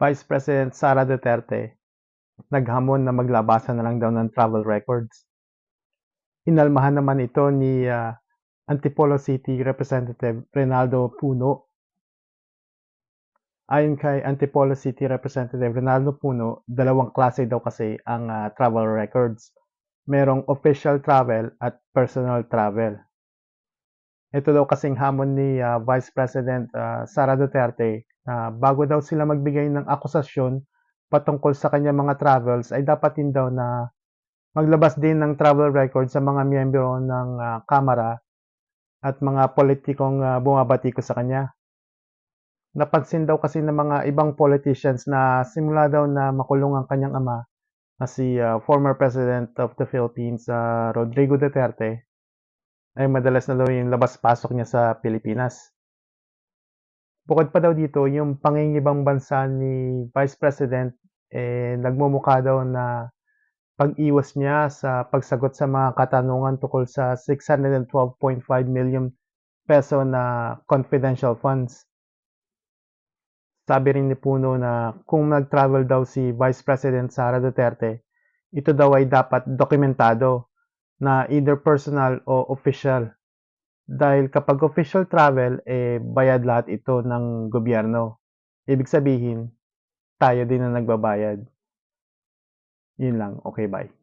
Vice President Sara Duterte naghamon na maglabasan na lang daw ng travel records. Inalmahan naman ito ni ah, Antipolo City Representative Renaldo Puno. Ayon kay Antipolo City Representative Renaldo Puno, dalawang klase daw kasi ang ah, travel records. Merong official travel at personal travel. Ito daw kasing hamon ni ah, Vice President ah, Sara Duterte na bago daw sila magbigay ng akusasyon patungkol sa kanyang mga travels ay dapat din daw na maglabas din ng travel record sa mga miyembro ng ah, Kamara at mga politikong ah, bumabatiko sa kanya. Napansin daw kasi ng mga ibang politicians na simula daw na makulong ang kanyang ama na si ah, former President of the Philippines ah, Rodrigo Duterte ay madalas na daw yung labas-pasok niya sa Pilipinas. Bukod pa daw dito, yung pangingibang bansa ni Vice President eh, nagmumukha daw na pag-iwas niya sa pagsagot sa mga katanungan tungkol sa 612.5 million peso na confidential funds. Sabi rin ni Puno na kung nag-travel daw si Vice President Sara Duterte, ito daw ay dapat dokumentado na either personal o official. Dahil kapag official travel, eh bayad lahat ito ng gobyerno. Ibig sabihin, tayo din na nagbabayad. Yun lang. Okay, bye.